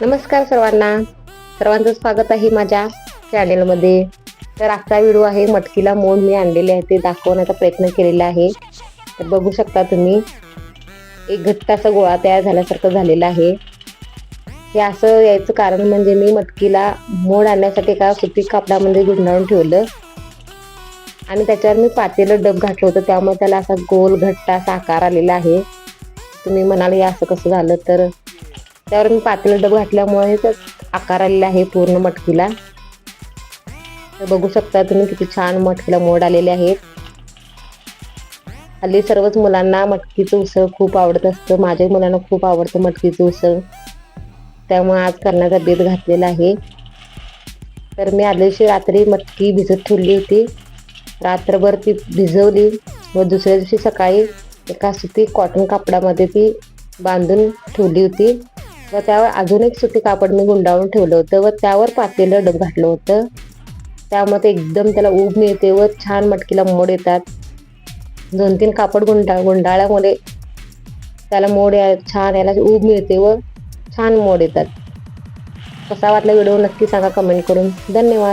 नमस्कार सर्वांना. सर्वांचं स्वागत आहे माझ्या चॅनेलमध्ये तर आजचा व्हिडिओ आहे मटकीला मोड मी आणलेले आहे ते दाखवण्याचा प्रयत्न केलेला आहे. तर बघू शकता तुम्ही एक घट्टाचा असा गोळा तयार झाल्यासारखं झालेला आहे. हे असं यायचं कारण म्हणजे मी मटकीला मोड आणण्यासाठी एका सुती कापडामध्ये गुंडाळून ठेवलं. आणि त्याच्यावर मी पातेलं डब घातलं होतं त्यामुळे त्याला असा गोल घट्टा असा आकार आलेला आहे. तुम्ही म्हणाल हे असं कसं झालं? तर त्यावर मी पातळ डब घातल्यामुळे आकार आलेला आहे पूर्ण मटकीला. तर बघू शकता तुम्ही किती छान मटकीला मोड आलेले आहेत. हल्ली सर्वच मुलांना मटकीचं उसळ खूप आवडत असतं. माझ्या मुलांना खूप आवडतं मटकीचं उसळ. त्यामुळे आज करण्याचा बेत घातलेला आहे. तर मी आदल्या दिवशी रात्री मटकी भिजत ठेवली होती. रात्रभर ती भिजवली व दुसऱ्या दिवशी सकाळी एका सुती कॉटन कापडामध्ये ती बांधून ठेवली होती. व त्यावर अजून एक सुती कापड मी गुंडाळून ठेवलं होतं व त्यावर पातेलं डब घातलं होतं. त्यामध्ये एकदम त्याला ऊब मिळते व छान मटकीला मोड येतात. दोन तीन कापड गुंडा गुंडाळ्यामुळे त्याला मोड या छान याला ऊब मिळते व छान मोड येतात. कसा वाटला व्हिडिओ नक्की सांगा कमेंट करून. धन्यवाद.